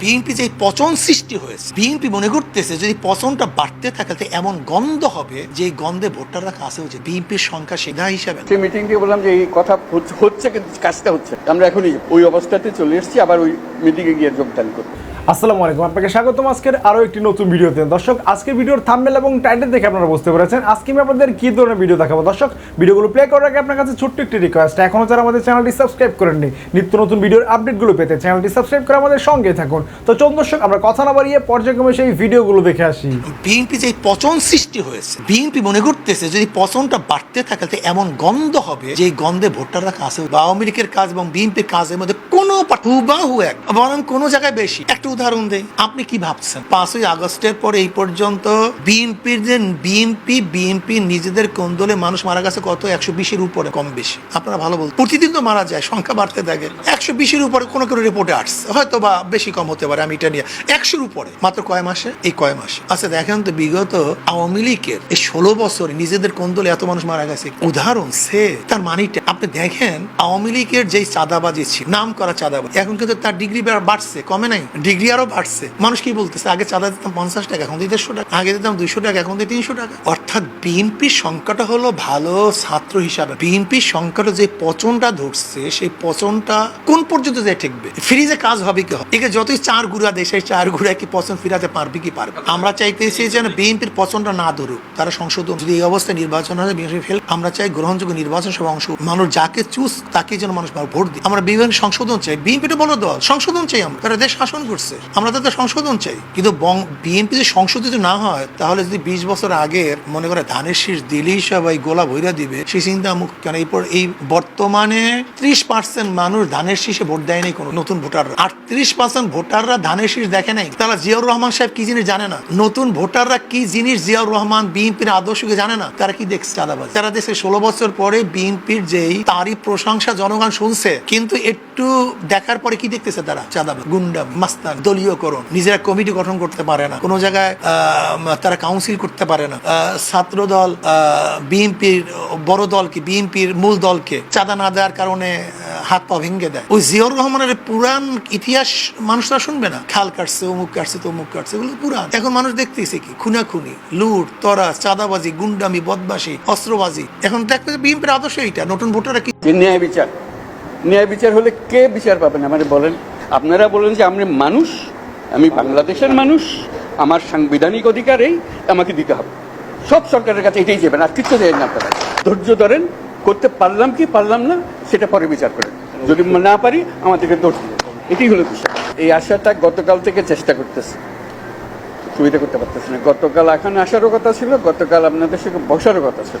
BNP যে পচন সৃষ্টি হয়েছে, বিএনপি মনে করতেছে যদি পচনটা বাড়তে থাকে তো এমন গন্ধ হবে যে গন্ধে ভোটাররা কাছে হচ্ছে বিএনপির সংখ্যা সেধা হিসাবে সেই মিটিং দিয়ে বললাম যে এই কথা হচ্ছে- কিন্তু কাজটা হচ্ছে। আমরা এখনই ওই অবস্থাতে চলে এসেছি, আবার ওই মিটিংয়ে গিয়ে যোগদান করব আসসালামু আলাইকুম, আপনাকে স্বাগতম আজকের আরও একটি নতুন ভিডিওতে। দর্শক আজকের ভিডিওর থাম্বনেল এবং টাইটেল দেখে আপনারা বুঝতে পেরেছেন। আজকে আমি আপনাদের কী ধরনের ভিডিও দেখাবো? দর্শক, ভিডিওগুলো প্লে করার আগে আপনার কাছে ছোট্ট একটি রিকোয়েস্ট এখনও যারা আমাদের চ্যানেলটি সাবস্ক্রাইব করেননি, নিত্য নতুন ভিডিওর আপডেটগুলো পেতে চ্যানেলটি সাবস্ক্রাইব করে আমাদের সঙ্গে থাকুন। তো চলুন দর্শক, আমরা কথা না বাড়িয়ে পর্যায়ক্রমে সেই ভিডিওগুলো দেখে আসি। বিএনপি যে পচন সৃষ্টি হয়েছে বিএনপি মনে করতেছে যদি পচনটা বাড়তে থাকে তো এমন গন্ধ হবে যে গন্ধে ভোটাররা কাছে বা আওয়ামী লীগের কাজ এবং বিএনপির কাজের মধ্যে কোনো পা- হুবাহু এক, বরং কোনো জায়গায় বেশি। একটা উদাহরণ দেই। আপনি কি ভাবছেন? পাঁচই আগস্টের পর এই পর্যন্ত বিএনপির যে বিএনপি বিএনপি নিজেদের কোন্দলে মানুষ মারা গেছে কত? একশো বিশের উপরে, কম বেশি। আপনারা ভালো বলতে প্রতিদিন তো মারা যায়, সংখ্যা বাড়তে থাকে। একশো বিশের উপরে কোনো কোনো রিপোর্টে আসছে। হয়তো বা বেশি কম হতে পারে, আমি এটা নিয়ে একশোর উপরে। মাত্র কয় মাসে? এই কয় মাসে। আচ্ছা দেখেন তো বিগত আওয়ামী লীগের এই ষোলো বছর নিজেদের কোন্দলে এত মানুষ মারা গেছে। উদাহরণ, সে তার মানিটা আপনি দেখেন, আওয়ামী লীগের যেই চাঁদাবাজি ছিল নাম করা চাঁদাবাজি এখন কিন্তু তার ডিগ্রি বাড়ছে, কমে নাই। ডিগ্রি আরও বাড়ছে। মানুষ কি বলতেছে? আগে চাঁদা দিতাম পঞ্চাশ টাকা, এখন দিই দেড়শো টাকা, আগে দিতাম দুইশো টাকা, এখন দিই তিনশো টাকা। অর্থাৎ বিএনপির সংখ্যাটা হলো ভালো ছাত্র হিসাবে। বিএনপির সংখ্যাটা যে পচনটা ধরছে, সেই পচনটা কোন পর্যন্ত যে ঠেকবে? ফ্রিজে কাজ হবে কি হবে? একে যতই চার গুড়া দেশে চার গুড়া কি পচন ফিরাতে পারবে কি পারবে? আমরা চাইতেছি যেন বিএনপির পচনটা না ধরুক। তারা সংশোধন যদি এই অবস্থায় নির্বাচন হয়, বিএনপি ফেল, আমরা চাই গ্রহণযোগ্য নির্বাচন সভা অংশ মানুষ যাকে চুজ তাকে যেন মানুষ ভোট দিই আমরা বিভিন্ন সংশোধন চাই। বিএনপিটা বড় দল, সংশোধন চাই আমরা। তারা দেশ শাসন করছে। আমরা তাদের সংশোধন চাই। কিন্তু বিএনপি যদি সংশোধিত না হয়, তাহলে যদি বিশ বছর আগের, মনে করে ধানের শীষ দিলেই সবাই গোলা ভৈরা দিবে, সেই চিন্তা মুখ কেন এরপর এই বর্তমানে ত্রিশ পার্সেন্ট মানুষ ধানের শীষে ভোট দেয়নি কোনো নতুন ভোটাররা। আর ত্রিশ পার্সেন্ট ভোটাররা ধানের শীষ দেখে নাই। তারা জিয়াউর রহমান সাহেব কি জিনিস জানে না? নতুন ভোটাররা কি জিনিস জিয়াউর রহমান বিএনপির আদর্শকে জানে না? তারা কি দেখছে চাঁদাবাজ? তারা দেশে ষোলো বছর পরে বিএনপির যেই তারই প্রশংসা জনগণ শুনছে, কিন্তু একটু দেখার পরে কি দেখতেছে তারা? চাঁদাবাজ গুন্ডা মাস্তান। দলীয়করণ নিজেরা কমিটি গঠন করতে পারে না। কোনো জায়গায় তারা কাউন্সিল করতে পারে না। ছাত্র দল বিএনপির, বড় দলকে, বিএনপির মূল দলকে চাঁদা না দেওয়ার কারণে হাত পা ভেঙে দেয়। ওই জিয়র রহমানের পুরান ইতিহাস মানুষরা শুনবে না? খাল কাটছে, অমুক কাটছে, তমুক কাটছে, এগুলো তো পুরান এখন মানুষ দেখতেছে কি? খুনাখুনি, লুট তরা চাঁদাবাজি, গুন্ডামি, বদমাশি, অস্ত্রবাজি। এখন দেখবে বিএনপির আদর্শ এইটা। নতুন ভোটাররা কি ন্যায় বিচার? ন্যায় বিচার হলে কে বিচার পাবেন আমার বলেন আপনারা বলেন যে আমি মানুষ, আমি বাংলাদেশের মানুষ, আমার সাংবিধানিক অধিকার এই, আমাকে দিতে হবে। সব সরকারের কাছে এটাই যাবেন আর কিচ্ছু দেবেন না ধৈর্য ধরেন, করতে পারলাম কি পারলাম না, সেটা পরে বিচার করেন। যদি না পারি, আমাদেরকে দিবেন এটাই হলো বিষয়। এই আশাটা গতকাল থেকে চেষ্টা করতেছে। সুবিধা করতে পারতেছে না। গতকাল এখন আসারও কথা ছিল, গতকাল আপনাদের সঙ্গে বসারও কথা ছিল।